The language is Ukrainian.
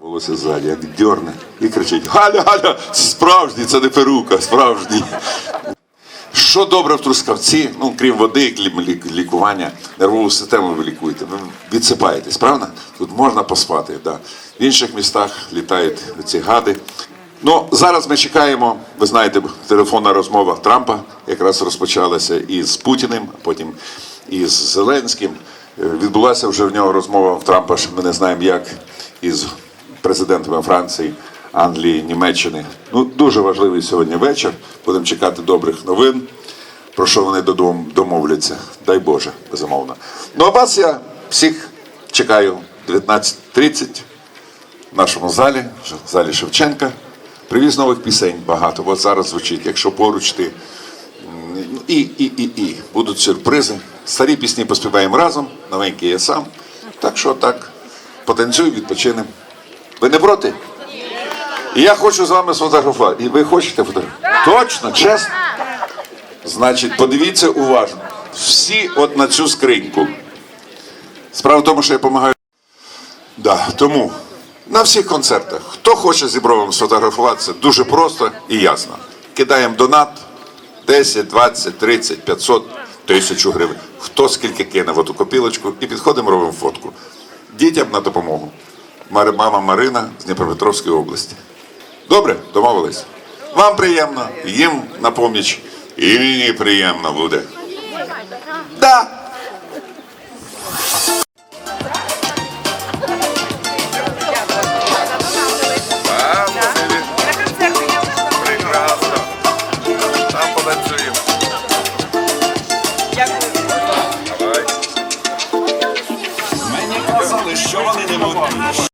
Волосся ззаді, як дьорне, і кричить: Галя, Галя, справжній, це не перука, справжній. Що добре в трускавці, ну крім води, крім лі- лікування, нервову систему ви лікуєте. Ви відсипаєтесь, правда? Тут можна поспати. Да. В інших містах літають ці гади. Ну, зараз ми чекаємо, ви знаєте, телефонна розмова Трампа якраз розпочалася і з Путіним, а потім і з Зеленським. Е, Відбулася вже в нього розмова в Трампа, що ми не знаємо як, із президентами Франції, Англії, Німеччини. Ну, дуже важливий сьогодні вечір. Будемо чекати добрих новин, про що вони додому домовляться. Дай Боже, безумовно. Ну а вас я всіх чекаю 19.30 в нашому залі, в залі Шевченка. Привіз нових пісень багато. От зараз звучить, якщо поруч ти. І, і, і, і. Будуть сюрпризи. Старі пісні поспіваємо разом, новенькі я сам. Так що так, потанцюй, відпочинемо. Ви не проти? І я хочу з вами сфотографувати. І ви хочете фотографувати? Точно, чесно? Значить, подивіться уважно. Всі от на цю скриньку. Справа в тому, що я допомагаю. Да, тому на всіх концертах, хто хоче зі бровом сфотографуватися, дуже просто і ясно. Кидаємо донат 10, 20, 30, 500, 1000 гривень. Хто скільки кине в оту копілочку і підходимо, робимо фотку. Дітям на допомогу мама Марина з Дніпропетровської області. Добре, домовились. Вам приємно, їм на поміч, і мені приємно буде. Да. Прекрасно. Там потанцюємо. Мені казали, що вони не можуть.